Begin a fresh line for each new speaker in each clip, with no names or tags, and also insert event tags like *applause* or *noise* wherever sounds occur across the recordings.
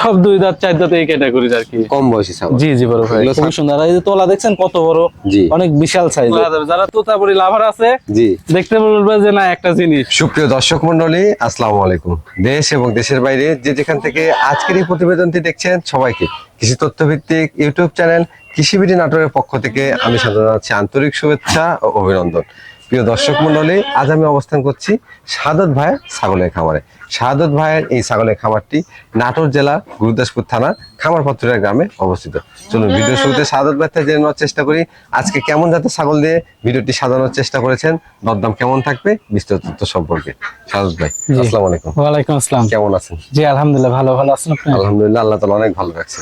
সব দুই দাঁত চার দাঁত এই ক্যাটাগরির আর কি।
কম বয়সী ছাগল।
জি জি বড় ভাই। খুবই সুন্দর। আর এই যে তোলা দেখছেন কত বড়?
জি।
অনেক বিশাল সাইজ যারা তোতাপুরি লাভার আছে
জি।
দেখতে বলবে যে না একটা জিনিস।
সুপ্রিয় দর্শক মন্ডলী আসসালামু আলাইকুম। দেশ এবং দেশের বাইরে যে যেখান থেকে আজকের এই প্রতিবেদনটি দেখছেন সবাইকে কৃষি তথ্য ভিত্তিক ইউটিউব চ্যানেল কৃষিবিডি নাটোরের পক্ষ থেকে আমি সাধারণ আন্তরিক শুভেচ্ছা ও অভিনন্দন। প্রিয় দর্শক মন্ডলী আজ আমি অবস্থান করছি সাদত ভাইয়ের ছাগলের খামারে। শাহাদত ভাইয়ের এই ছাগলের খামারটি নাটোর জেলা গুরুদাসপুর থানা খামারপত্রের গ্রামে অবস্থিত। চলুন ভিডিও শুরুতে শাহাদত ভাই থেকে জেনে নেওয়ার চেষ্টা করি আজকে কেমন জাতের ছাগল দিয়ে ভিডিওটি সাজানোর চেষ্টা করেছেন দরদাম কেমন থাকবে বিস্তারিত তথ্য সম্পর্কে। শাহাদত ভাই। আসসালামু আলাইকুম।
ওয়ালাইকুম আসসালাম।
কেমন আছেন?
জি আলহামদুলিল্লাহ ভালো ভালো আছেন আপনি?
আলহামদুলিল্লাহ আল্লাহ তালা অনেক ভালো রাখছে।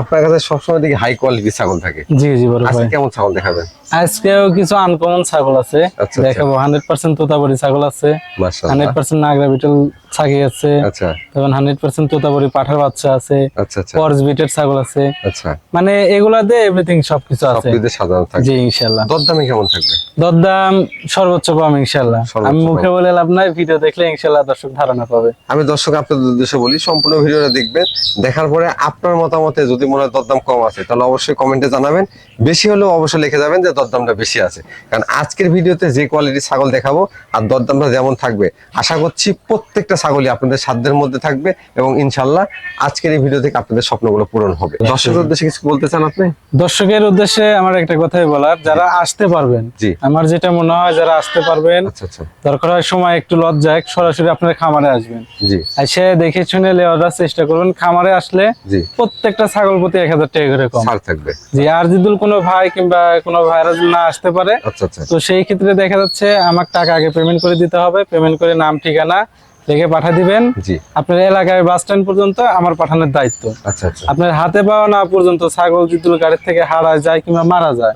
আপনার কাছে সবসময় দেখি হাই কোয়ালিটি ছাগল থাকে।
জি জি বড়
আজকে
ভাই।
কেমন ছাগল দেখাবেন?
আজকেও কিছু আনকমন ছাগল আছে।
আচ্ছা,
দেখাবো হান্ড্রেড পার্সেন্ট তোতাপুরি ছাগল আছে।
মাশাআল্লাহ।
হান্ড্রেড পার্সেন্ট নাগরা বিটল ছাগি আছে।
আচ্ছা।
তখন হান্ড্রেড পার্সেন্ট তোতাপুরি পাঠার বাচ্চা আছে।
আচ্ছা আচ্ছা।
পরস বিটের ছাগল আছে।
আচ্ছা।
মানে এগুলাতে এভরিথিং সবকিছু আছে।
সবকিছু সাজানো থাকে।
জি ইনশাল্লাহ
দরদামে কেমন থাকবে?
দরদাম সর্বোচ্চ পাম ইনশাল্লাহ আমি মুখে বলে লাভ নাই ভিডিও দেখলে ইনশাল্লাহ দর্শক ধারণা পাবে।
আমি দর্শক আপনাদের উদ্দেশ্যে বলি সম্পূর্ণ ভিডিওটা দেখবেন। দেখার পরে আপনার মতামতে যদি মনে হয় দরদাম কম আছে তাহলে অবশ্যই কমেন্টে জানাবেন। বেশি হলেও অবশ্যই লিখে যাবেন যে দরদামটা বেশি আছে। কারণ আজকের ভিডিওতে যে কোয়ালিটির ছাগল দেখাবো আর দরদামটা যেমন থাকবে আশা করছি প্রত্যেকটা ছাগলই আপনাদের সাধ্যের মধ্যে থাকবে এবং ইনশাল্লাহ আজকের এই ভিডিও থেকে আপনাদের স্বপ্নগুলো পূরণ হবে। দর্শকের উদ্দেশ্যে কিছু বলতে চান আপনি?
দর্শকের উদ্দেশ্যে আমার একটা কথাই বলার যারা আসতে পারবেন
জি।
আমার যেটা মনে হয় যারা আসতে পারবেন
আচ্ছা আচ্ছা।
দরকার হয় সময় একটু লজ্জায় সরাসরি আপনার খামারে আসবেন।
জি।
এসে দেখে শুনে লেওয়ার চেষ্টা করবেন খামারে আসলে
জি।
প্রত্যেকটা ছাগল প্রতি এক হাজার টাকা করে কম।
ছাড় থাকবে।
জি আর যদি কোনো ভাই কিংবা কোনো ভাইরা না আসতে পারে
আচ্ছা আচ্ছা।
তো সেই ক্ষেত্রে দেখা যাচ্ছে আমার টাকা আগে পেমেন্ট করে দিতে হবে। পেমেন্ট করে নাম ঠিকানা লিখে পাঠা দিবেন। আপনার এলাকায় বাস স্ট্যান্ড পর্যন্ত আমার পাঠানোর দায়িত্ব।
আচ্ছা
আপনার হাতে পাওয়া না পর্যন্ত ছাগল যদি গাড়ির থেকে হারায় যায় কিংবা মারা যায়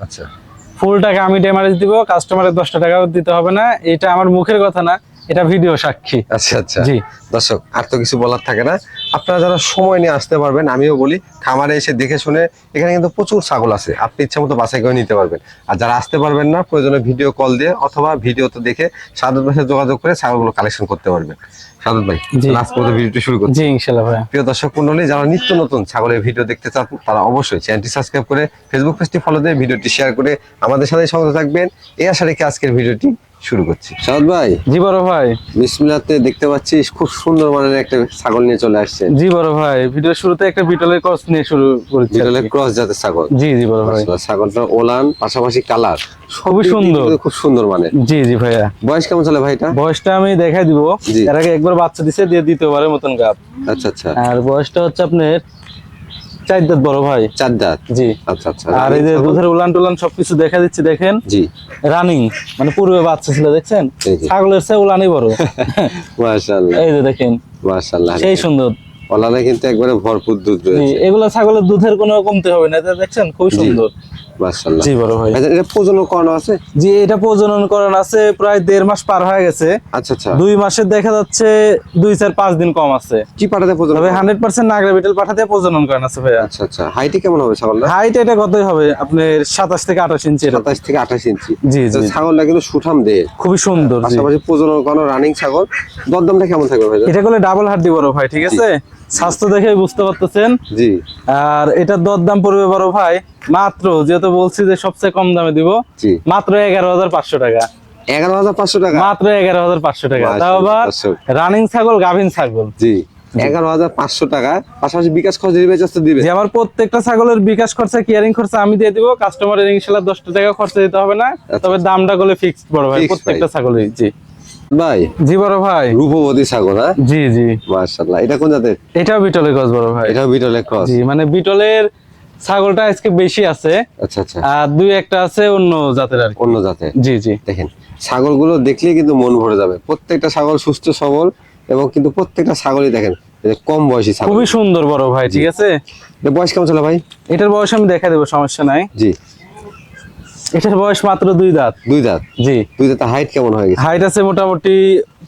ফুল টাকা আমি ডেমারেজ দিব কাস্টমারের দশটা টাকাও দিতে হবে না। এটা আমার মুখের কথা না এটা ভিডিও সাক্ষী।
আচ্ছা আচ্ছা।
জি।
দর্শক আর তো কিছু বলার থাকে না। আপনারা যারা সময় নিয়ে আসতে পারবেন আমিও বলি খামারে এসে দেখে শুনে এখানে কিন্তু প্রচুর ছাগল আছে। আপনি ইচ্ছা মতো বাছাই করে নিতে পারবেন। আর যারা আসতে পারবেন না প্রয়োজনে ভিডিও কল দিয়ে অথবা ভিডিওতে দেখে সাদত ভাইয়ের যোগাযোগ করে ছাগলগুলো কালেকশন করতে পারবেন। সাদত ভাই লাস্ট পর্যন্ত ভিডিওটি শুরু করছি।
জি
প্রিয় দর্শক মন্ডলী যারা নিত্য নতুন ছাগলের ভিডিও দেখতে চান তারা অবশ্যই চ্যানেলটি সাবস্ক্রাইব করে ফেসবুক পেজটি ফলো দিয়ে ভিডিওটি শেয়ার করে আমাদের সাথে সঙ্গে থাকবেন। এই আশা রেখে আজকের ভিডিওটি শুরু করছি। সাদত ভাই?
জি বড় ভাই।
বিসমিল্লাতে দেখতে পাচ্ছি খুব সুন্দর মানের একটা ছাগল নিয়ে চলে আসছে
জি বড় ভাই ভিডিও শুরুতে একটা বিটলের ক্রস নিয়ে শুরু করেছি কি।
ক্রস জাতের ছাগল।
জি জি বড় ভাই।
ছাগলটা ওলান পাশাপাশি কালার।
খুবই সুন্দর।
খুব সুন্দর মানে
জি জি ভাইয়া।
বয়স কেমন চলে ভাইটা
বয়সটা আমি দেখাই দিব। এর আগে একবার বাচ্চা দিছে দিয়ে দ্বিতীয়বারের মতন গাপ
আচ্ছা আচ্ছা।
আর বয়সটা হচ্ছে আপনার চার দাঁত বড় ভাই।
চার দাঁত
জি।
আচ্ছা আচ্ছা।
আর এই যে দুধের উলান টুলান সবকিছু দেখা দিচ্ছি দেখেন।
জি।
রানিং মানে পূর্বে বাচ্চা ছিল দেখছেন। ছাগলের চেয়ে উলানই বড়। *laughs*
মাশাআল্লাহ।
এই যে দেখেন
মাশাআল্লাহ।
সেই সুন্দর।
ওলানে কিন্তু একবারে ভরপুর দুধ রয়েছে।
এগুলো ছাগলের দুধের কোনো কমতে হবে না এটা দেখছেন? খুবই সুন্দর।
মাশাআল্লাহ।
জি বড় ভাই।
আচ্ছা এটা প্রজনন করানো আছে?
জি এটা প্রজনন করান আছে প্রায় দেড় মাস পার হয়ে গেছে।
আচ্ছা আচ্ছা।
দুই মাসের দেখা যাচ্ছে দুই চার পাঁচ দিন কম আছে।
কি পাঠাতে প্রজনন
তবে হান্ড্রেড পার্সেন্ট নাগরা বিটেল পাঠাতে প্রজনন করেন আছে ভাইয়া।
আচ্ছা আচ্ছা। হাইটে কেমন হবে ছাগলটা?
হাইট এটা কতই হবে? আপনার সাতাশ থেকে আঠাশ ইঞ্চি এরকম।
সাতাশ থেকে আঠাশ ইঞ্চি।
জি জি।
ছাগলটা কিন্তু সুঠাম দেহ
খুবই সুন্দর জি।
পাশাপাশি প্রজনন করানো রানিং ছাগল। দরদামটা কেমন থাকবে ভাই
এটা করলে ডাবল হাড্ডি বড় ভাই ঠিক আছে? স্বাস্থ্য দেখে বুঝতে পারতেছেন।
জি।
আর এটার দরদাম পড়বে বড় ভাই মাত্র যেহেতু বলছি যে সবচেয়ে কম দামে দিব মাত্র এগারো হাজার পাঁচশো টাকা।
এগারো হাজার পাঁচশো টাকা?
মাত্র এগারো হাজার পাঁচশো টাকা। তাও আবার রানিং ছাগল গাভিন ছাগল।
জি এগারো হাজার পাঁচশো টাকা। পাশাপাশি বিকাশ খরচ দিবে।
আমার প্রত্যেকটা ছাগলের বিকাশ খরচা কিয়ারিং খরচা আমি দিয়ে দিব। কাস্টমারের ইনশাল্লাহ দশটা টাকা খরচা দিতে হবে না। তবে দামটা গুলো ফিক্সড বড় ভাই প্রত্যেকটা ছাগলের জি।
ভাই?
জি বড় ভাই।
রূপবতী ছাগল হ্যাঁ?
জি জি।
এটা কোন জাতের?
এটাও বিটলের গছ বড় ভাই।
এটাও বিটলের ক্রস
জি মানে বিটলের ছাগলটা আজকে বেশি আছে।
আচ্ছা আচ্ছা।
আর দুই একটা আছে অন্য জাতের আর
অন্য জাতের?
জি জি।
দেখেন ছাগলগুলো দেখলেই কিন্তু মন ভরে যাবে। প্রত্যেকটা ছাগল সুস্থ সবল এবং কিন্তু প্রত্যেকটা ছাগলই দেখেন কম বয়সী ছাগল।
খুবই সুন্দর বড় ভাই ঠিক আছে?
বয়স কেমন চলে ভাই?
এটার বয়স আমি দেখা দেবো সমস্যা নাই।
জি।
এটার বয়স মাত্র দুই দাঁত।
দুই দাঁত?
জি।
দুই দাঁতের হাইট কেমন হয়ে গেছে?
হাইট আছে মোটামুটি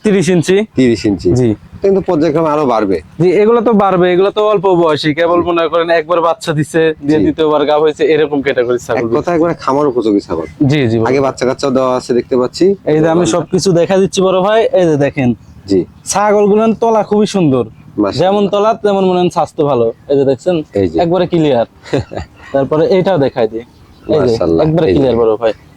তিরিশ ইঞ্চি।
তিরিশ ইঞ্চি।
জি।
কিন্তু পর্যায়ক্রমে আরও বাড়বে।
জি এগুলো তো বাড়বে এগুলো তো অল্প বয়সী। কেবল মনে করেন একবার বাচ্চা দিছে দিয়ে দ্বিতীয়বার গাব হয়েছে এরকম ক্যাটাগরি ছাগল
কথা একবারে খামার উপযোগী ছাগল।
জি জি
আগে বাচ্চা কাচ্চাও দেওয়া আছে দেখতে পাচ্ছি।
এই যে আমি সবকিছু দেখা দিচ্ছি বড় ভাই এই যে দেখেন।
জি।
ছাগলগুলো তলা খুবই সুন্দর। যেমন তলা তেমন মনে হয় স্বাস্থ্য ভালো। এই যে দেখছেন। একবারে ক্লিয়ার *laughs* তারপরে এটাও দেখাই দিই।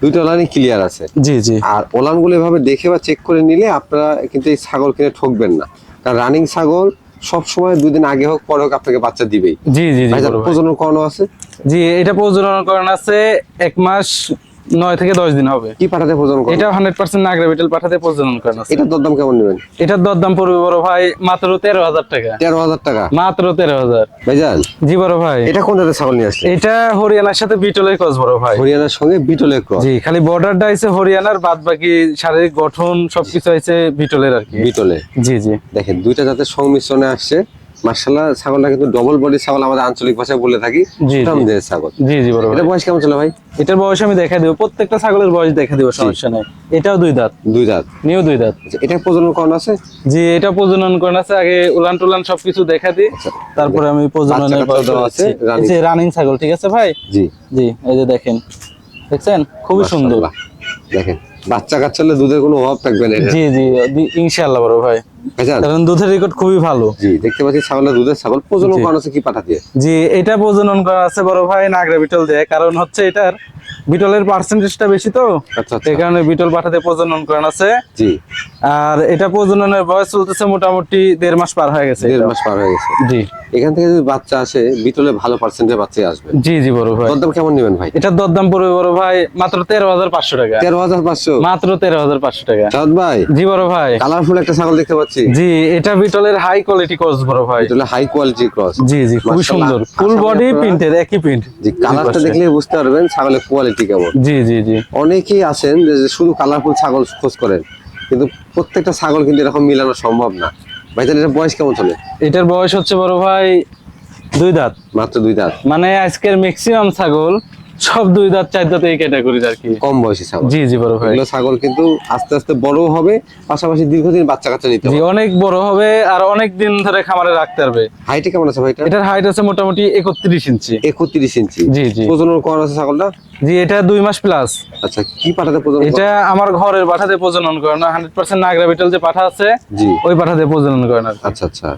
দুইটা ক্লিয়ার আছে।
জি জি।
আর ওলানগুলো এভাবে দেখে বা চেক করে নিলে আপনারা কিন্তু এই ছাগল কিনে ঠকবেন না। কারণ রানিং ছাগল সব সময় দুদিন আগে হোক পরে হোক আপনাকে বাচ্চা দিবেই।
জি জি।
প্রজনন করানো আছে?
জি এটা প্রজনন করানো আছে এক মাস নয় থেকে দশ দিন হবে।
কি পাঠাতে প্রজনন
এটা হান্ড্রেড পার্সেন্ট নাগরা বিটেল পাঠাতে প্রজনন করানো আছে
এটা দরদাম কেমন নেবেন?
এটার দরদাম পড়বে বড় ভাই মাত্র তেরো হাজার টাকা।
তেরো হাজার টাকা?
মাত্র তেরো হাজার।
ভাইজান
জি বড় ভাই।
এটা কোন জাতের ছাগল নিয়ে আসলে
এটা হরিয়ানার সাথে বিটলের ক্রস বড় ভাই।
হরিয়ানার সঙ্গে বিটলের ক্রস
জি খালি বর্ডারটা আছে হরিয়ানার বাদ বাকি শারীরিক গঠন সবকিছু আছে বিটলের আর কি।
বিটলে।
জি জি।
দেখেন দুইটা জাতের সংমিশ্রণে আসছে। মার্শাল্লাহ ছাগলটা কিন্তু ডবল বডি ছাগল আমাদের আঞ্চলিক ভাষায় বলে থাকি ছাগল।
জি জি বড়
এটা বয়স কেমন ছিল ভাই?
এটার বয়স আমি দেখা দিব। প্রত্যেকটা ছাগলের বয়স দেখা দিব সমস্যা নাই। এটাও দুই দাঁত।
দুই দাঁত।
নিউ দুই দাঁত।
আচ্ছা, এটা প্রজনন করানো আছে?
জি এটা প্রজনন করেন আছে। আগে উলান টুলান সবকিছু দেখা দিই। তারপরে আমি প্রজননের
আছে, running।
রানিং। ছাগল ঠিক আছে ভাই?
জি।
জি এই যে দেখেন। দেখছেন? খুবই সুন্দর।
দেখেন বাচ্চা কাচ্চা দুধের কোনো অভাব থাকবে না
জি জি ইনশাআল্লাহ বড় ভাই। কারণ দুধের রেকর্ড খুবই ভালো।
জি দেখতে পাচ্ছি ছাগলের দুধের ছাগল। প্রজনন করা আছে কি পাঠা দিয়ে
জি এটা প্রজনন করা আছে বড় ভাই নাগরা বিটল দিয়ে। কারণ হচ্ছে এটার বিটলের পার্সেন্টেজটা বেশি তো?
আচ্ছা আচ্ছা।
এই কারণে বিটল পাঠাতে প্রজনন করানো আছে।
জি।
আর এটা প্রজননের বয়স চলতেছে মোটামুটি দেড় মাস পার হয়ে গেছে।
দেড় মাস পার হয়ে গেছে।
জি।
এখান থেকে যদি বাচ্চা আসে বিটলে ভালো পার্সেন্টের বাচ্চাই আসবে।
জি জি বড় ভাই।
দরদাম কেমন নেবেন ভাই?
এটার দরদাম পড়বে বড় ভাই মাত্র তেরো হাজার পাঁচশো টাকা।
তেরো হাজার পাঁচশো?
মাত্র তেরো হাজার পাঁচশো টাকা।
সাদ ভাই।
জি বড় ভাই।
কালারফুল একটা ছাগল দেখতে পাচ্ছি।
জি এটা বিটলের হাই কোয়ালিটি ক্রস বড় ভাই।
বিটলে হাই কোয়ালিটি ক্রস
জি জি
খুব
সুন্দর। ফুল বডি প্রিন্টের একই প্রিন্ট
জি কালারটা দেখলে বুঝতে পারবেন ছাগলের কোয়ালিটি কেমন
জি জি জি।
অনেকেই আছেন যে শুধু কালারফুল ছাগল খোঁজ করেন কিন্তু প্রত্যেকটা ছাগল কিন্তু এরকম মিলানো সম্ভব না। ভাই তাহলে এটা বয়স কেমন চলে
এটার বয়স হচ্ছে বড় ভাই দুই দাঁত।
মাত্র দুই দাঁত?
মানে আজকের ম্যাক্সিমাম ছাগল সব দুই দাঁত চার দাঁত এই ক্যাটাগরির আর কি।
কম বয়সী ছাগল।
জি জি বড় ভাই।
এগুলো ছাগল কিন্তু আস্তে আস্তে বড় হবে পাশাপাশি দীর্ঘদিন বাচ্চা কাচ্চা নিতে
জি
হবে।
অনেক বড় হবে আর অনেক দিন ধরে খামারে রাখতে পারবে।
হাইটে কেমন আছে ভাইটা
এটার? হাইট আছে মোটামুটি একত্রিশ ইঞ্চি।
একত্রিশ ইঞ্চি।
জি জি।
করানো আছে ছাগলটা?
জি এটা দুই মাস প্লাস
আচ্ছা কি পাঠাতে প্রজনন
এটা আমার ঘরের পাঠাতে প্রজনন করে না হান্ড্রেড পার্সেন্ট নাগরা বিটল যে পাঠা আছে
জি।
ওই পাঠাতে প্রজনন করে না।
আচ্ছা আচ্ছা।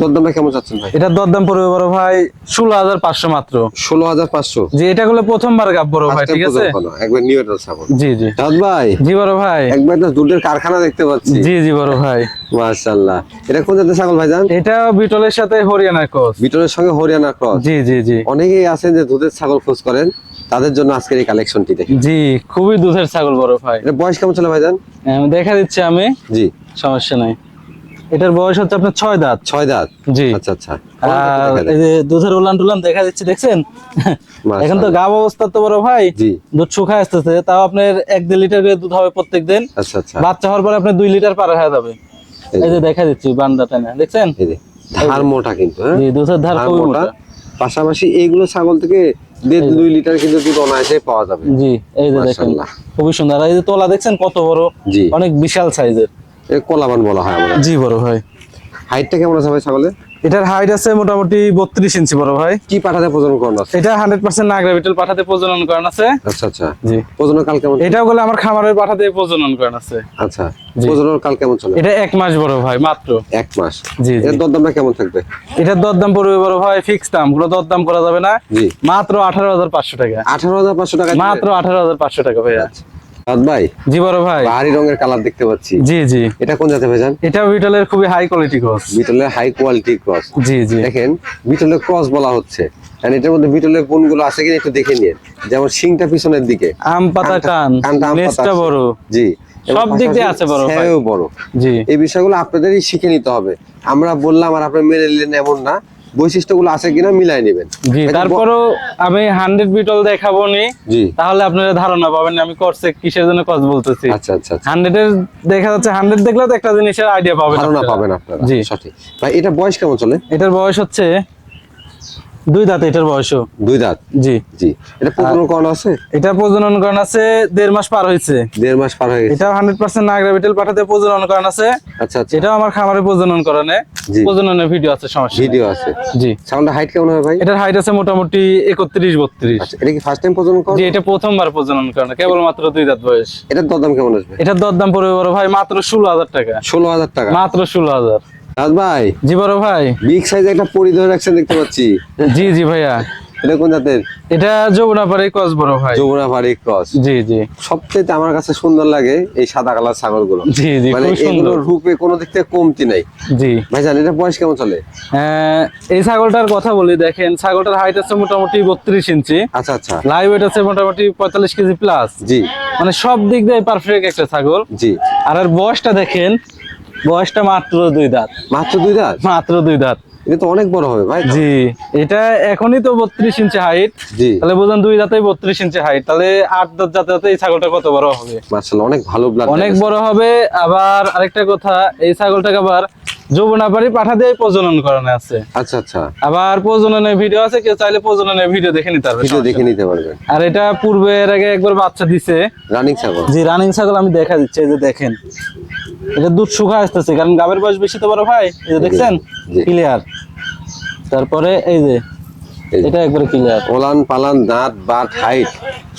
দরদামটা কেমন চাচ্ছেন ভাই?
দরদাম পড়বে বড় ভাই ষোলো হাজার পাঁচশো মাত্র।
ষোলো হাজার পাঁচশো?
যে এটা করলে প্রথমবার গাব বড় ভাই ঠিক আছে?
একবার নিউ ছাগল
জি জি।
ভাই
জি বড় ভাই।
একবার তো দুধের কারখানা দেখতে পাচ্ছি।
জি জি বড় ভাই।
মাশাআল্লাহ। এটা কোন জাতের ছাগল ভাইজান
এটা বিটলের সাথে হরিয়ানার ক্রস।
বিটলের সঙ্গে হরিয়ানা ক্রস।
জি জি জি।
অনেকেই আছেন যে দুধের ছাগল খোঁজ করেন তাদের জন্য আজকের এই কালেকশনটি দেখি
জি খুবই দুধের ছাগল বড় ভাই।
এটা বয়স কেমন ছিল ভাইজান?
দেখা দিচ্ছি আমি।
জি।
সমস্যা নাই। এটার বয়স হচ্ছে আপনার ছয় দাঁত।
ছয় দাঁত?
জি।
আচ্ছা আচ্ছা।
আর এই যে দুধের উলান টুলান দেখা দিচ্ছে দেখছেন? এখন তো গাব অবস্থা তো বড় ভাই।
জি।
দুধ শুকায় আসতেছে তাও আপনার এক দেড় লিটার করে দুধ হবে প্রত্যেক দিন
আচ্ছা আচ্ছা।
বাচ্চা হওয়ার পরে আপনার দুই লিটার পার হয়ে যাবে।
এই
যে। দেখা দিচ্ছি বান্দাটা না দেখছেন?
এই যে ধার মোটা কিন্তু হ্যাঁ?
জি দুধের ধার খুবই
মোটা।
মোটা।
পাশাপাশি এইগুলো ছাগল থেকে দেড় দুই লিটার কিন্তু দুধ অনায়াসে পাওয়া যাবে।
জি এই যে দেখেন খুবই সুন্দর। এই যে তোলা দেখছেন কত বড়?
জি।
অনেক বিশাল সাইজের।
কলাবান বলা হয় আমরা
জি বড় ভাই
হাইটটা কেমন আছে ভাই ছাগলের?
এটার হাইট আছে মোটামুটি বত্রিশ ইঞ্চি বড় ভাই।
কি পাঠাতে প্রজনন করানো আছে?
এটা হান্ড্রেড পার্সেন্ট নাগরা বিটল পাঠাতে প্রজনন করান আছে।
আচ্ছা আচ্ছা।
জি।
প্রজনন কাল কেমন
এটাও বলে আমার খামারের পাঠাতে প্রজনন করান আছে।
আচ্ছা
জি।
প্রজনন কাল কেমন চলে?
এটা এক মাস বড় ভাই মাত্র।
এক মাস।
জি জি।
এর দরদামটা কেমন থাকবে?
এটার দরদাম পড়বে বড় ভাই ফিক্স দাম কোনো দরদাম করা যাবে না। মাত্র আঠারো হাজার পাঁচশো টাকা।
আঠারো হাজার পাঁচশো টাকা
মাত্র আঠারো হাজার পাঁচশো টাকা ভাইয়া।
সাদ ভাই?
জি বড় ভাই।
বাহারি রঙের কালার দেখতে পাচ্ছি।
জি জি।
এটা কোন জাতে ভাইজান
এটা বিটলের খুবই হাই কোয়ালিটি ক্রস
বিটলের হাই কোয়ালিটি ক্রস
জি জি।
দেখেন বিটলের ক্রস বলা হচ্ছে। আর এটার মধ্যে বিটলের গুণগুলো আছে কিনা একটু দেখে নিন যেমন শিংটা পিছনের দিকে।
আম পাতা কান
কানটা আম পাতা
বড়।
জি।
সব দিক দিয়ে আছে বড় ভাই।
বড়।
জি।
এই বিষয়গুলো আপনাদেরই শিখে নিতে হবে। আমরা বললাম আর আপনি মেনে নিলেন এমন না। বৈশিষ্ট্যগুলো আছে কিনা মিলাই নেবেন।
জি তারপরও আমি হান্ড্রেড বিটল দেখাবো নি। তাহলে আপনারা ধারণা পাবেন আমি করছে কিসের জন্য কস বলতেছি।
আচ্ছা আচ্ছা আচ্ছা।
হান্ড্রেডের দেখা যাচ্ছে হান্ড্রেড দেখলে তো একটা জিনিসের আইডিয়া পাবেন
ধারণা পাবেন আপনারা
জি।
সঠিক। ভাই এটা বয়স কেমন চলে?
এটার বয়স হচ্ছে দুই দাঁত এটার বয়সও।
দুই দাঁত?
জি।
জি। এটা প্রজনন করানো আছে?
এটা প্রজনন করান আছে দেড় মাস পার হয়েছে।
দেড় মাস পার হয়ে গেছে।
এটা হান্ড্রেড পার্সেন্ট নাগরা বিটেল পাঠাতে প্রজনন করান আছে।
আচ্ছা আচ্ছা।
এটাও আমার খামারে প্রজনন করানে।
জি।
প্রজননের ভিডিও আছে সমস্যা।
ভিডিও আছে।
জি।
ছাগলটা হাইট কেমন হবে ভাই?
এটার হাইট আছে মোটামুটি একত্রিশ বত্রিশ।
আচ্ছা এটা কি ফার্স্ট টাইম প্রজনন কর
জি এটা প্রথমবার প্রজনন করানো কেবলমাত্র দুই দাঁত বয়স।
এটার দরদাম কেমন আসবে?
এটার দরদাম পড়বে বড় ভাই মাত্র ষোলো হাজার টাকা।
ষোলো হাজার টাকা।
মাত্র ষোলো হাজার।
রাজ ভাই
জি বড় ভাই।
বিগ সাইজ একটা পরি ধরে রাখছেন দেখতে পাচ্ছি।
জি জি ভাইয়া।
এটা কোন জাতের?
এটা যমুনাপাড়ি কস বড় ভাই।
যমুনা ক্রস।
জি জি।
সবচেয়ে আমার কাছে সুন্দর লাগে এই সাদা কালার ছাগলগুলো।
জি জি
মানে এগুলোর রূপে কোনো দিক থেকে কমতি নাই।
জি।
ভাইজান এটা বয়স কেমন চলে?
আহ, এই ছাগলটার কথা বলি দেখেন ছাগলটার হাইট আছে মোটামুটি বত্রিশ ইঞ্চি।
আচ্ছা আচ্ছা।
লাইভ ওয়েট আছে মোটামুটি পঁয়তাল্লিশ কেজি প্লাস
জি।
মানে সব দিক দিয়ে পারফেক্ট একটা ছাগল।
জি।
আর এর বয়সটা দেখেন বয়সটা মাত্র দুই দাঁত।
মাত্র দুই দাঁত?
মাত্র দুই দাঁত।
এটা তো অনেক বড় হবে ভাই।
জি এটা এখনই তো বত্রিশ ইঞ্চি হাইট
জি।
তাহলে বুঝুন দুই দাঁতেই বত্রিশ ইঞ্চি হাইট তাহলে আট দাঁত যাতে যাতে এই ছাগলটা কত বড় হবে?
মার্শাল্লাহ অনেক ভালো ব্লাড
অনেক বড় হবে। আবার আরেকটা কথা এই ছাগলটাকে আবার যৌবনাপাড়ি পাঠা দিয়ে প্রজনন করানো আছে।
আচ্ছা আচ্ছা।
আবার প্রজননের ভিডিও আছে কেউ চাইলে প্রজননের ভিডিও দেখে নিতে পারবে
ভিডিও দেখে নিতে পারবেন।
আর এটা পূর্বে এর আগে একবার বাচ্চা দিছে।
রানিং ছাগল।
জি রানিং ছাগল আমি দেখা দিচ্ছি এই যে দেখেন। এটা দুধ শুকা আসতেছে কারণ গাবের বয়স বেশি তো বড় ভাই এই যে দেখছেন? ক্লিয়ার তারপরে এই যে এটা একবারে ক্লিয়ার
ওলান পালান দাঁত বাট হাইট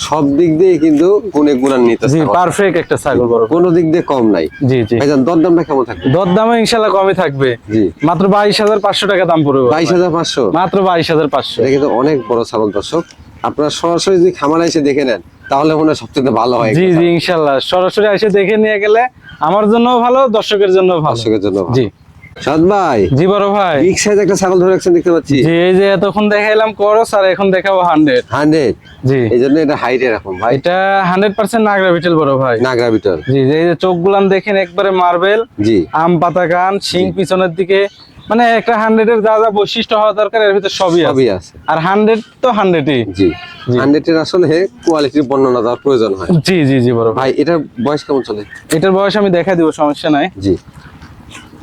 সব দিক দিয়ে কিন্তু গুণে গুণান্বিত
জি পারফেক্ট একটা ছাগল বড়।
কোনো দিক দিয়ে কম নাই।
জি জি।
ভাইজান দর দামটা কেমন থাকবে?
দর দামে ইনশাল্লাহ কমই থাকবে।
জি।
মাত্র বাইশ হাজার পাঁচশো টাকা দাম পড়বে বড়
বাইশ
ভাই।
হাজার পাঁচশো?
মাত্র বাইশ হাজার পাঁচশো।
এটা কিন্তু অনেক বড় ছাগল দর্শক। আপনারা সরাসরি যদি খামারে এসে দেখে নেন তাহলে মনে সবচেয়ে ভালো হয়
জি জি ইনশাল্লাহ। সরাসরি এসে দেখে নিয়ে গেলে আমার জন্য ভালো দর্শকের জন্য ভালো।
দর্শকের জন্য
জি।
সাদ ভাই
জি বড় ভাই।
বিগ সাইজ একটা ছাগল ধরে রাখছেন দেখতে পাচ্ছি।
জি এই যে এতক্ষণ দেখাইলাম করস আর এখন দেখাবো হান্ড্রেড
হান্ড্রেড
জি।
এই জন্য এটা হাইট এরকম ভাই।
এটা হান্ড্রেড পার্সেন্ট নাগরা বিটেল বড় ভাই।
নাগরা ভিতর
জি এই যে চোখ গুলান দেখেন একবারে মার্বেল
জি।
আম পাতা গান শিং পিছনের দিকে মানে একটা হান্ড্রেডের যা যা বৈশিষ্ট্য হওয়া দরকার এর ভিতরে সবই
সবই আছে।
আর হান্ড্রেড তো হান্ড্রেডই
জি। হান্ড্রেডের আসলে কোয়ালিটির বর্ণনা দেওয়ার প্রয়োজন হয়।
জি জি জি বড় ভাই।
এটার বয়স কেমন চলে?
এটার বয়স আমি দেখা দিব সমস্যা নাই।
জি।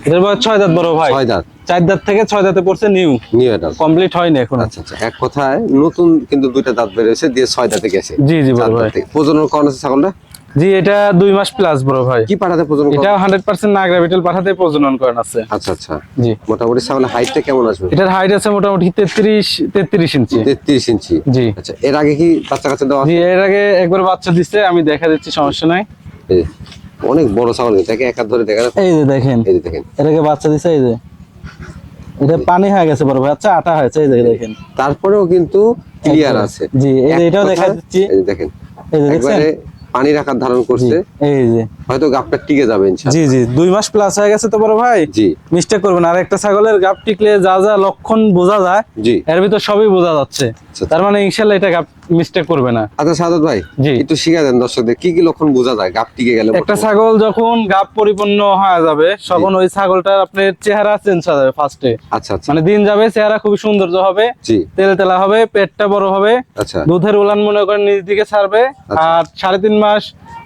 এটার বয়স ছয় দাঁত বড় ভাই।
ছয় দাঁত।
চার দাঁত থেকে ছয় দাঁতে পড়ছে নিউ
নিউ এডাল
কমপ্লিট হয়নি এখন।
আচ্ছা আচ্ছা। এক কথায় নতুন কিন্তু দুইটা দাঁত বেরোয়েছে দিয়ে ছয় দাঁতে গেছে।
জি জি বড় ভাই।
প্রজনন করানো আছে ছাগলটা?
জি এটা দুই মাস প্লাস বড় ভাই।
কি পাঠাতে প্রজনন
এটা
করানো?
হান্ড্রেড পার্সেন্ট নাগরা বিটেল পাঠাতে প্রজনন করেন আছে।
আচ্ছা আচ্ছা।
জি।
মোটামুটি ছাগলের হাইটটা কেমন আসবে?
এটার হাইট আছে মোটামুটি তেত্রিশ তেত্রিশ ইঞ্চি।
তেত্রিশ ইঞ্চি।
জি।
আচ্ছা এর আগে কি বাচ্চা কাচ্চা দেওয়া?
জি এর আগে একবার বাচ্চা দিচ্ছে আমি দেখা দিচ্ছি সমস্যা নাই।
অনেক বড় ছাগল এটাকে এক হাত ধরে দেখা।
এই যে দেখেন।
এই যে দেখেন।
এর আগে বাচ্চা দিচ্ছে এই যে। এটা পানি হয়ে গেছে বড় ভাই। আচ্ছা আটা হয়েছে এই যে দেখেন।
তারপরেও কিন্তু ক্লিয়ার আছে।
জি, এই যে এটাও দেখা দিচ্ছি।
এই যে দেখেন।
এই যে দেখছেন?
পানির আকার ধারণ করছে।
এই যে।
হয়তো গাপটা টিকে যাবে
জি জি। দুই মাস প্লাস হয়ে গেছে তো বড় ভাই?
জি।
মিস্টেক করবেন আর একটা ছাগলের গাপ টিকলে যা যা লক্ষণ বোঝা যায়
জি।
এর ভিতর সবই বোঝা যাচ্ছে।
আচ্ছা।
তার মানে ইনশাল্লাহ এটা গাপ মিস্টেক করবে না।
আচ্ছা সাদত ভাই
জি।
একটু শিখা দেন দর্শকদের কি কি লক্ষণ বোঝা যায় গাপ টিকে গেলে
একটা ছাগল যখন গাপ পরিপূর্ণ হয়ে যাবে তখন ওই ছাগলটার আপনার চেহারা চেঞ্জ হয়ে যাবে ফার্স্টে
আচ্ছা আচ্ছা।
মানে দিন যাবে চেহারা খুবই সৌন্দর্য হবে
জি।
তেল তেলা হবে পেটটা বড় হবে
আচ্ছা।
দুধের উলান মনে করেন নিজ দিকে ছাড়বে
আচ্ছা।
আর সাড়ে তিন মাস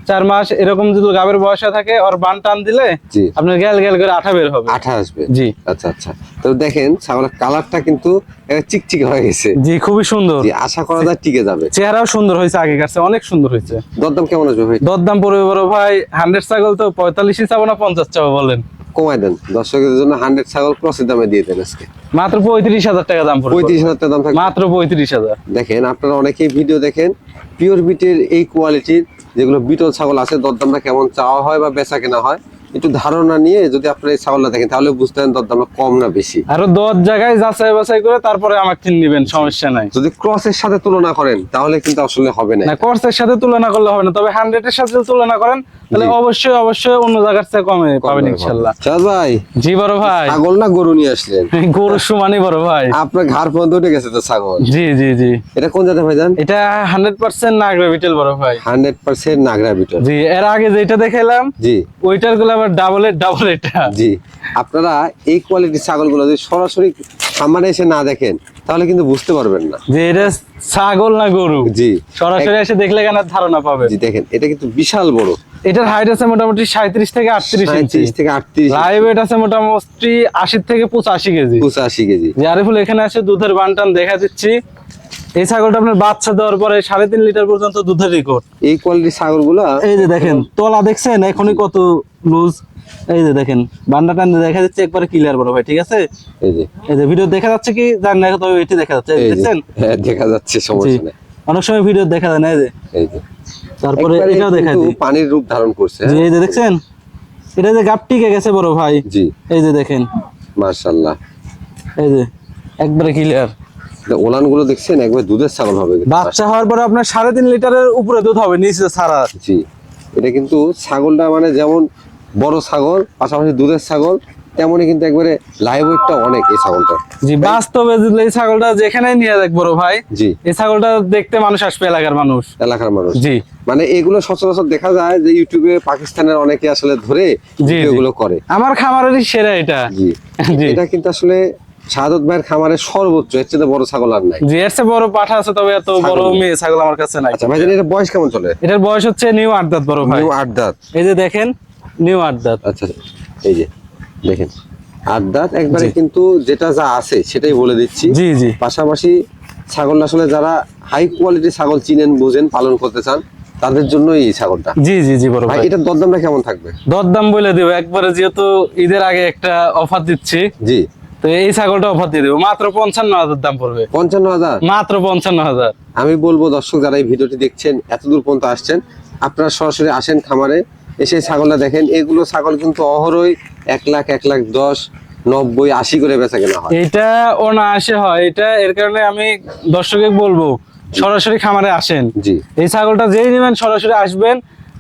চার মাস এরকম যদি গাবের বয়সে থাকে ওর বান টান দিলে
জি।
আপনার গ্যাল গ্যাল করে আঠা বের হবে।
আঠা আসবে।
জি।
আচ্ছা আচ্ছা। তো দেখেন ছাগলের কালারটা কিন্তু চিকচিক হয়ে গেছে।
জি খুবই সুন্দর।
আশা করা যায় টিকে যাবে।
চেহারাও সুন্দর হয়েছে আগে কাছে অনেক সুন্দর হয়েছে।
দরদাম কেমন আসবে ভাই?
দরদাম পড়বে বড় ভাই হান্ড্রেড ছাগল তো পঁয়তাল্লিশই চাবো না পঞ্চাশ চাবো বলেন।
কমাই দেন। দর্শকদের জন্য হান্ড্রেড ছাগল ক্রসের দামে দিয়ে দেন আজকে।
মাত্র পঁয়ত্রিশ হাজার টাকা দাম
পঁয়ত্রিশ হাজার টাকা দাম
মাত্র পঁয়ত্রিশ হাজার।
দেখেন আপনারা অনেকেই ভিডিও দেখেন পিওর বিটের এই কোয়ালিটির যেগুলো বিটল ছাগল আছে দরদামটা কেমন চাওয়া হয় বা বেচা কেনা হয়? একটু ধারণা নিয়ে যদি আপনারা এই ছাগলটা দেখেন তাহলে বুঝতে পারেন দরদামটা কম না বেশি।
আরও দশ জায়গায় যাচাই বাছাই করে তারপরে আমাকে কিনে নিবেন সমস্যা নাই।
যদি ক্রসের সাথে তুলনা করেন তাহলে কিন্তু আসলে হবে না।
কোর্সের সাথে তুলনা করলে হবে না তবে হান্ড্রেড এর সাথে তুলনা করেন তাহলে অবশ্যই অবশ্যই অন্য জায়গার চেয়ে কমে পাবেন ইনশাল্লাহ।
চাঁদ ভাই
জি বড় ভাই।
ছাগল না গরু নিয়ে আসলেন?
গরু সমানই বড় ভাই।
আপনার পর্যন্ত উঠে গেছে তো ছাগল?
জি জি জি।
এটা কোন জাতের ভাই জান?
এটা হান্ড্রেড পার্সেন্ট নাগরা বিটেল বড় ভাই।
Hundred percent Nagra Beetal.
জি এর আগে যেটা দেখালাম
জি।
ওইটারগুলো আবার ডাবল এর ডাবল এটা।
জি। আপনারা এই কোয়ালিটির ছাগলগুলো যদি সরাসরি খামারে এসে না দেখেন তাহলে কিন্তু বুঝতে পারবেন না।
যে এটা ছাগল না গরু?
জি।
সরাসরি এসে দেখলে কেন ধারণা পাবে?
জি দেখেন এটা কিন্তু বিশাল বড়।
এটার হাইট আছে মোটামুটি সাঁত্রিশ থেকে আটত্রিশ ইঞ্চি
থেকে আটত্রিশ
লাইভ ওয়েট আছে মোটামুটি আশি থেকে পঁচাশি কেজি।
পঁচাশি কেজি।
যে আরিফুল এখানে আছে দুধের বানটান দেখা দিচ্ছি। এই ছাগলটা আপনার বাচ্চা দেওয়ার পরে সাড়ে তিন লিটার পর্যন্ত দুধের রেকর্ড
এই কোয়ালিটির ছাগলগুলো?
এই যে দেখেন তলা দেখছেন? এখনই কত লুজ এই যে দেখেন বান্ডা টান দেখা যাচ্ছে একবারে ক্লিয়ার বড় ভাই ঠিক আছে?
এই যে।
এই যে ভিডিও দেখা যাচ্ছে কি? জানি না তবে এটি দেখা যাচ্ছে দেখছেন?
হ্যাঁ, দেখা যাচ্ছে সমস্যা নেই।
অনেক সময় ভিডিও দেখা যায় না এই যে।
এই যে।
তারপরে এটাও দেখা দিই
পানির রূপ ধারণ করছে
জি
হ্যাঁ?
এই যে দেখছেন? এটা যে গাপ টিকে গেছে বড় ভাই।
জি।
এই যে দেখেন।
মাশাল্লাহ
এই যে একবারে ক্লিয়ার
ওলানগুলো দেখছেন একবার দুধের ছাগল হবে।
বাচ্চা হওয়ার পরে আপনার সাড়ে তিন লিটারের উপরে দুধ হবে নিচে ছাড়া।
জি। এটা কিন্তু ছাগলটা মানে যেমন বড় ছাগল পাশাপাশি দুধের ছাগল তেমনই কিন্তু একবারে লাইভ ওয়েটটা অনেক এই ছাগলটা
জি বাস্তবে এই ছাগলটা যেখানে নিয়ে দেখ বড় ভাই
জি।
এই ছাগলটা দেখতে মানুষ আসবে এলাকার মানুষ।
এলাকার মানুষ।
জি।
মানে এগুলো সচরাচর দেখা যায় যে ইউটিউবে পাকিস্তানের অনেকে আসলে ধরে। এগুলো করে।
আমার খামারেরই সেরা এটা।
জি। এটা কিন্তু আসলে শাহাদত ভাইয়ের খামারের সর্বোচ্চ এর চেয়ে বড় ছাগল আর নাই।
জি এর চেয়ে বড় পাঠা আছে তবে এত বড় মেয়ে ছাগল আমার কাছে নাই।
আচ্ছা ভাইজান এটা বয়স কেমন চলে?
এটার বয়স হচ্ছে নিউ আট দাঁত বড় ভাই।
নিউ আট দাঁত
এই যে দেখেন নিউ আট দাঁত
আচ্ছা এই যে দেখেন। আট দাঁত একবারে কিন্তু যেটা যা আছে সেটাই বলে দিচ্ছি।
জি জি।
পাশাপাশি ছাগল আসলে যারা হাই কোয়ালিটি ছাগল চিনেন বুঝেন পালন করতে চান তাদের জন্য এই ছাগলটা।
জি জি জি বড়
ভাই
ভাই।
এটার দরদামটা কেমন থাকবে?
দরদাম বলে দিব একবারে যেহেতু ঈদের আগে একটা অফার দিচ্ছি।
জি।
তো এই ছাগলটা অফার দিয়ে দেবো। মাত্র পঞ্চান্ন হাজার দাম পড়বে।
পঞ্চান্ন হাজার?
মাত্র পঞ্চান্ন হাজার।
আমি বলব দর্শক যারা এই ভিডিওটি দেখছেন এত দূর পর্যন্ত আসছেন আপনারা সরাসরি আসেন খামারে এসে ছাগলটা দেখেন। এগুলো ছাগল কিন্তু অহরই এক লাখ এক লাখ দশ নব্বই আশি করে বেচা কেনা হয়।
এটা অনায়াসে হয়। এটা এর কারণে আমি দর্শকে বলব সরাসরি খামারে আসেন।
জি।
এই ছাগলটা যেই নেবেন সরাসরি আসবেন।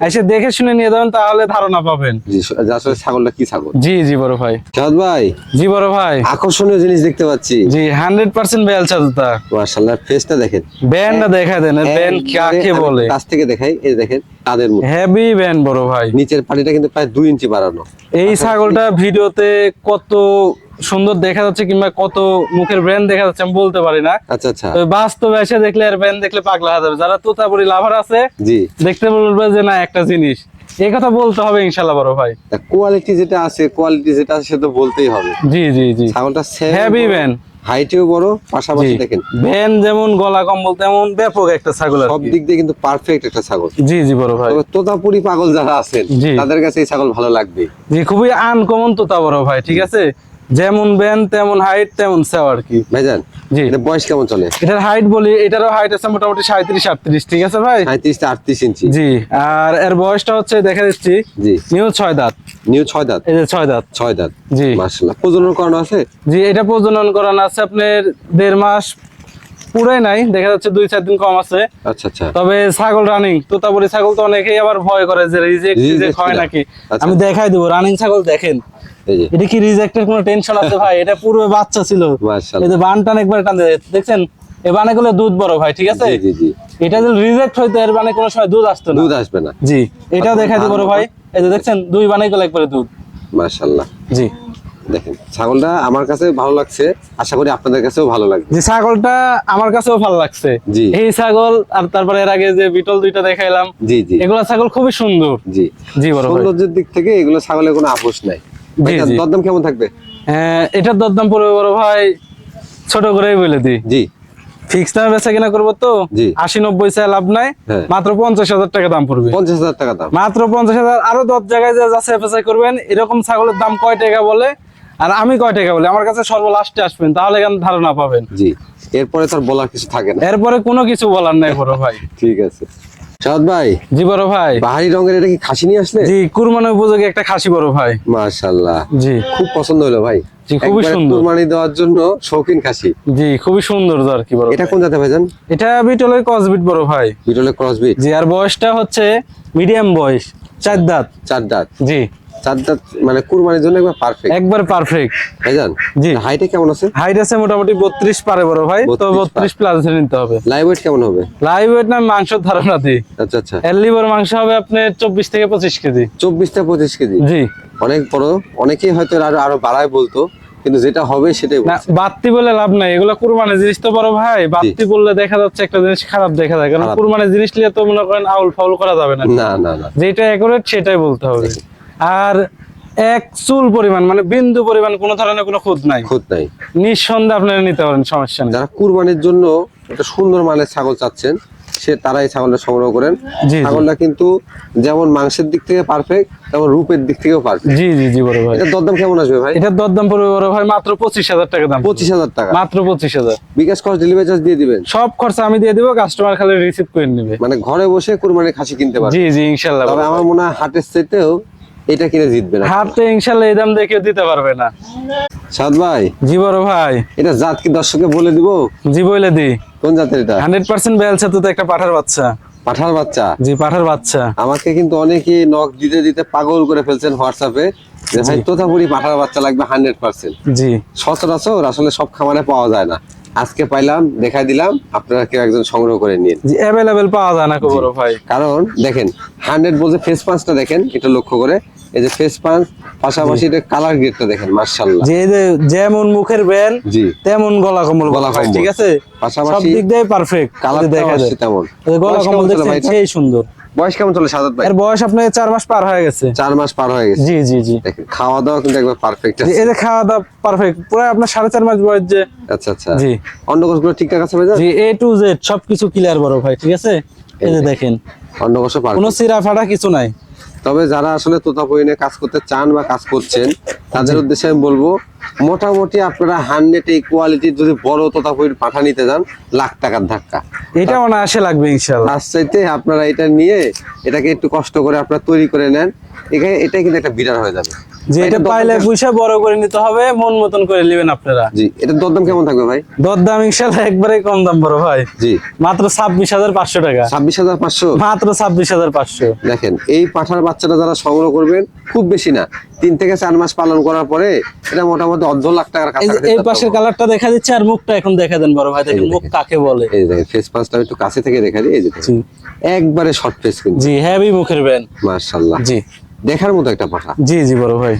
এসে দেখে শুনে নিয়ে যাবেন তাহলে ধারণা পাবেন।
আসলে ছাগলটা কি ছাগল?
জি জি বড় ভাই।
চাঁদ ভাই
জি বড় ভাই।
আকর্ষণীয় জিনিস দেখতে পাচ্ছি।
জি হান্ড্রেড পার্সেন্ট বেলচা জুতা
মার্শাল্লাহ ফেসটা দেখেন।
ব্যান্ডটা দেখা দেন ব্যান্ড
একবারে
কাকে বলে?
কাছ থেকে দেখাই এই দেখেন তাদের মতো
হেভি ব্যান্ড বড় ভাই।
নিচের পাটিটা কিন্তু প্রায় দুই ইঞ্চি বাড়ানো।
এই ছাগলটা ভিডিওতে কত সুন্দর দেখা যাচ্ছে কিংবা কত মুখের ব্র্যান্ড দেখা যাচ্ছে আমি বলতে পারি না।
আচ্ছা আচ্ছা।
বাস্তবে এসে দেখলে আর ব্র্যান্ড দেখলে পাগলা হয়ে যাবে। যারা তোতাপুরি লাভার আছে
জি।
দেখতে বলবে যে না একটা জিনিস। এই কথা বলতে হবে ইনশাল্লাহ বড় ভাই।
কোয়ালিটি যেটা আছে কোয়ালিটি যেটা আছে সেটা বলতেই হবে।
জি জি জি।
ছাগলটা
হেভি ব্যান্ড
হাইটেও বড় পাশাপাশি দেখেন।
ভ্যান যেমন গলা কম্বল তেমন ব্যাপক একটা ছাগল
সব দিক দিয়ে কিন্তু পারফেক্ট একটা ছাগল।
জি জি বড় ভাই।
তবে তোতাপুরি পাগল যারা আছেন তাদের কাছে এই ছাগল ভালো লাগবে।
জি খুবই আনকমন তোতা বড় ভাই ঠিক আছে? যেমন বেন তেমন হাইট তেমন সেও আর কি।
ভাইজান
জি।
এটা বয়স কেমন চলে?
এটার হাইট বলি এটারও হাইট আছে মোটামুটি সাঁত্রিশ আটত্রিশ ঠিক আছে ভাই?
সাঁত্রিশ থেকে আটত্রিশ ইঞ্চি।
জি আর এর বয়সটা হচ্ছে দেখা দিচ্ছি
জি।
নিউ ছয় দাঁত।
নিউ ছয় দাঁত?
এই যে ছয় দাঁত।
ছয় দাঁত।
জি।
মাশাআল্লাহ। প্রজনন করানো আছে?
জি এটা প্রজনন করানো আছে আপনার দেড় মাস পুরাই নাই দেখা যাচ্ছে দুই চার দিন কম আছে।
আচ্ছা আচ্ছা।
তবে ছাগল রানিং তোতাপুরি ছাগল তো অনেকেই আবার ভয় করে যে রিজেক্ট রিজেক্ট হয় নাকি?
আচ্ছা।
আমি দেখাই দেবো রানিং ছাগল দেখেন। এটা কি রিজেক্টের কোনো টেনশন আছে ভাই? এটা পূর্বে বাচ্চা ছিল। এই যে বান টান একবার টান দেখছেন? এই বানে গুলো দুধ বড় ভাই ঠিক আছে?
জি জি
এটা যদি রিজেক্ট হইতো এর বানে কোনো সময় দুধ আসতো না।
দুধ আসবে না।
জি। এটাও দেখাই দিই বড় ভাই। এই যে দেখছেন? দুই বানে গুলো একবারে দুধ।
মার্শাল্লাহ
জি।
দেখেন ছাগলটা আমার কাছে ভালো লাগছে আশা করি আপনাদের কাছেও ভালো লাগবে।
যে ছাগলটা আমার কাছেও ভালো লাগছে।
জি।
এই ছাগল আর তারপরে এর আগে যে বিটল দুইটা দেখাইলাম
জি জি।
এগুলা ছাগল খুবই সুন্দর।
জি।
জি বড়
সৌন্দর্যের দিক থেকে এগুলো ছাগলের কোনো আপোষ নাই। দরদাম কেমন থাকবে?
হ্যাঁ, এটার দরদাম পড়বে বড় ভাই ছোট করেই বলে দিই।
জি।
ফিক্স দামে বেচা কিনা করব তো?
জি।
আশি নব্বই চাই লাভ নাই
হ্যাঁ।
মাত্র পঞ্চাশ হাজার টাকা দাম পড়বে।
পঞ্চাশ হাজার টাকা দাম।
মাত্র পঞ্চাশ হাজার আরও দশ জায়গায় যে যাচাই বাছাই করবেন এরকম ছাগলের দাম কয় টাকা বলে আর আমি কয় টাকা বলে? আমার কাছে সর্ব সর্বলাস্টে আসবেন তাহলে কেন ধারণা পাবেন?
জি এরপরে তার বলার কিছু থাকে না।
এরপরে কোনো কিছু বলার নাই বড় ভাই। *laughs*
ঠিক আছে। সাদ ভাই
জি বড় ভাই।
বাহারি রঙের এটা কি খাসি নিয়ে আসলে?
জি কুরবানি উপযোগী একটা খাসি বড় ভাই।
মাশাল্লাহ
জি।
খুব পছন্দ হলো ভাই।
জি, খুবই সুন্দর।
কুরবানি দেওয়ার জন্য শৌখিন খাসি।
জি খুবই সুন্দর কি বড়
এটা কোন জাতে ভাইজান
এটা বিটলের কসবিট বড় ভাই।
বিটলের
জি আর বয়সটা হচ্ছে মিডিয়াম বয়স চার দাঁত।
চার দাঁত।
জি।
মানে কুরবানির জন্য একবার পারফেক্ট
একবার পারফেক্ট
ভাইজান
জি।
হাইটে কেমন আছে?
হাইট আছে মোটামুটি বত্রিশ পারে বড় ভাই তো
32
বত্রিশ প্লাস নিতে হবে।
লাইভ ওয়েট কেমন হবে?
লাইভ ওয়েট না মাংস ধারণা দিই
আচ্ছা আচ্ছা।
এর লিভার মাংস হবে আপনার চব্বিশ থেকে পঁচিশ কেজি।
চব্বিশ থেকে পঁচিশ কেজি?
জি।
অনেক বড়। অনেকেই হয়তো আরও আরও বাড়ায় বলতো কিন্তু যেটা হবে সেটাই।
বাত্তি বলে লাভ নাই। এগুলো কুরবানি জিনিস তো বড় ভাই। বাড়তি বললে দেখা যাচ্ছে একটা জিনিস খারাপ দেখা যায়। কারণ
খারাপ।
কুরবানি জিনিস নিয়ে তো মনে করেন আউল ফাউল করা যাবে না।
না না না।
যেটা অ্যাকুরেট সেটাই বলতে হবে। আর এক চুল পরিমাণ মানে বিন্দু পরিমাণ কোনো ধরনের কোনো খুদ নাই।
খুদ নাই।
নিঃসন্দেহে আপনারা নিতে পারেন সমস্যা নেই।
যারা কুরবানির জন্য একটা সুন্দর মানের ছাগল চাচ্ছেন সে তারাই ছাগলটা সংগ্রহ করেন। ছাগলটা কিন্তু যেমন মাংসের দিক থেকে পারফেক্ট তেমন রূপের দিক থেকেও পারফেক্ট
জি জি জি বড় ভাই।
এটা দরদাম কেমন আসবে ভাই?
এটার দরদাম পড়বে বড় ভাই মাত্র পঁচিশ হাজার টাকা দাম।
পঁচিশ হাজার টাকা।
মাত্র পঁচিশ হাজার।
বিকাশ খরচ ডেলিভারি চার্জ দিয়ে দিবেন?
সব খরচা আমি দিয়ে দিব কাস্টমার খালি রিসিভ করে নেবে।
মানে ঘরে বসে কুরবানির খাসি কিনতে পারবে।
জি জি ইনশাল্লাহ।
তবে আমার মনে হয় হাটের চাইতেও এটা কিনে জিতবে না
হাটে ইনশাল্লাহ এই দাম দিয়ে কেউ দিতে পারবে না।
সাদ ভাই।
জি বড় ভাই।
এটা জাত কি দর্শককে বলে দিব?
জি বলে দি।
কোন জাতের এটা?
হান্ড্রেড পার্সেন্ট বেলছে তো একটা পাঠার বাচ্চা।
পাঠার বাচ্চা?
জি পাঠার বাচ্চা।
আমাকে কিন্তু অনেকে নখ দিতে দিতে পাগল করে ফেলছেন হোয়াটসঅ্যাপে যে ভাই তোতাপুরি পাঠার বাচ্চা লাগবে হান্ড্রেড পার্সেন্ট।
জি।
সচরাচর আসলে সব খামারে পাওয়া যায় না। আজকে পাইলাম দেখাই দিলাম আপনারা কেউ একজন সংগ্রহ করে নিন।
জি অ্যাভেলেবেল পাওয়া যায় না কো বড় ভাই।
কারণ দেখেন হান্ড্রেড বলতে ফেস পাঁচটা দেখেন এটা লক্ষ্য করে। এই যে ফেস পাঁচ পাশাপাশি এটা কালার গ্রেডটা দেখেন মার্শাল্লাহ
যে যেমন মুখের বেল
জি।
তেমন গলা কম্বল
গলা কম্বল।
ঠিক আছে?
পাশাপাশি
সব দিক দিয়ে পারফেক্ট
কালারটা
দেখা যায়
তেমন।
গলা কম্বল দেখছেন? সেই সুন্দর।
বয়স কেমন চলে সাদাত ভাই?
এর বয়স আপনার চার মাস পার হয়ে গেছে।
চার মাস পার হয়ে গেছে।
জি জি জি।
দেখেন খাওয়া দাওয়া কিন্তু একবার পারফেক্ট আছে।
এই যে খাওয়া দাওয়া পারফেক্ট পুরো আপনার সাড়ে চার মাস বয়স যে
আচ্ছা আচ্ছা।
জি।
অন্ডকোষগুলো ঠিকঠাক আছে ভাই
জি এ টু জেড সবকিছু ক্লিয়ার বড় ভাই ঠিক আছে? এই যে দেখেন।
অন্ডকোষ পার
কোনো সিরা ফাটা কিছু নাই।
তবে যারা আসলে তোতাপুরি নিয়ে কাজ করতে চান বা কাজ করছেন তাদের উদ্দেশ্যে আমি বলব মোটামুটি আপনারা হান্ড্রেড এই কোয়ালিটির যদি বড় তোতাপুরির পাঠা নিতে যান লাখ টাকার ধাক্কা।
এটা অনায়াসে লাগবে ইনশাল্লাহ
তার চাইতে আপনারা এটা নিয়ে এটাকে একটু কষ্ট করে আপনারা তৈরি করে নেন এখানে এটাই কিন্তু একটা বিরাট হয়ে যাবে।
যে এটা পাইলে পয়সা বড় করে নিতে হবে মন মতন করে নেবেন আপনারা।
জি এটার দরদাম কেমন থাকবে ভাই?
দর দাম একবারে কম দাম বড় ভাই।
জি।
মাত্র ছাব্বিশ হাজার পাঁচশো টাকা।
ছাব্বিশ হাজার পাঁচশো?
মাত্র ছাব্বিশ হাজার পাঁচশো।
দেখেন এই পাঠার বাচ্চাটা যারা সংগ্রহ করবেন খুব বেশি না। তিন থেকে চার মাস পালন করার পরে এটা মোটামুটি অর্ধ লাখ টাকার
এই
কাছাকাছি
এই পাশের। কালারটা দেখা দিচ্ছে আর মুখটা এখন দেখা দেন বড় ভাই দেখেন মুখ। কাকে বলে।
এই যে দেখেন ফেস পাঁচটা একটু কাছে থেকে দেখা দিই এই যে একবারে শর্ট ফেস কিন্তু।
জি হ্যাভি মুখের ব্যান
মার্শাল্লাহ
জি।
দেখার মতো একটা পাঠা
জি জি বড় ভাই।